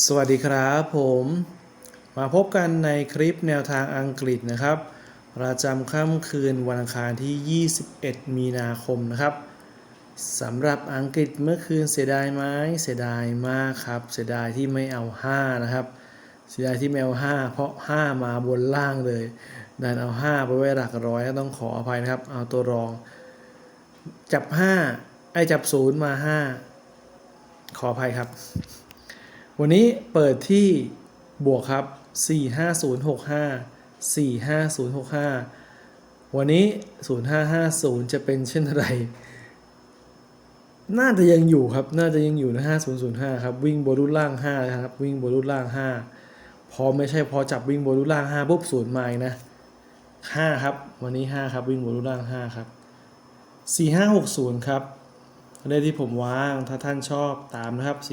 สวัสดีครับผมมาพบกันในคลิปแนวทางอังกฤษนะครับ ประจำค่ำคืนวันอังคารที่ 21 มีนาคมนะครับสำหรับอังกฤษเมื่อคืนเสียดายไหมเสียดายมากครับ เสียดายที่ไม่เอา 5 นะครับ เสียดายที่ไม่เอา 5 เพราะ 5 มาบนล่างเลยดันเอา 5 ไปไว้หลักร้อยต้องขออภัยนะครับ เอาตัวรอง จับ 5 ไอ้จับ 0 มา 5 ขออภัยครับ วันนี้เปิดที่บวกครับ 45065 45065 วันนี้ 0550 จะเป็นเช่นไร น่าจะยังอยู่ครับ น่าจะยังอยู่นะ5005 ครับ วิ่งบนรุ่นล่าง 5 นะครับ วิ่งบนรุ่นล่าง 5 พอไม่ใช่พอจับวิ่งบนรุ่นล่าง 5 ปุ๊บศูนย์มาอีกนะ 5 ครับ วันนี้ 5 ครับ วิ่งบนรุ่นล่าง 5 ครับ 4560 ครับ เลขที่ผมวางถ้าท่านชอบตามนะครับ 4560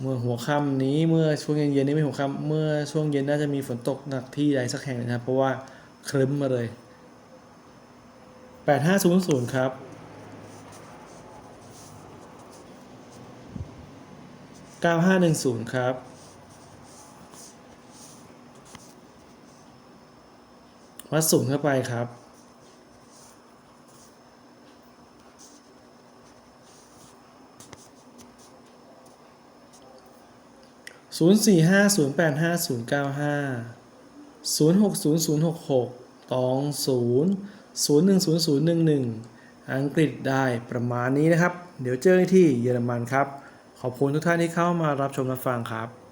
เมื่อหัวค่ำนี้เมื่อช่วงเย็นๆนี้ไม่หัวค่ำเมื่อช่วงเย็นน่าจะมีฝนตกหนักที่ใดสักแห่งนะครับ เพราะว่าครึ้มมาเลย 8500 ครับ9510 ครับ วัดสูงเข้าไปครับ ศูนย์สี่ห้าศูนย์แปดห้าศูนย์เก้าห้าศูนย์หกศูนย์ศูนย์หกหกตองศูนย์ศูนย์หนึ่งศูนย์ศูนย์หนึ่งหนึ่งอังกฤษได้ประมาณนี้นะครับ เดี๋ยวเจอกันที่เยอรมันครับ ขอบคุณทุกท่านที่เข้ามารับชมรับฟังครับ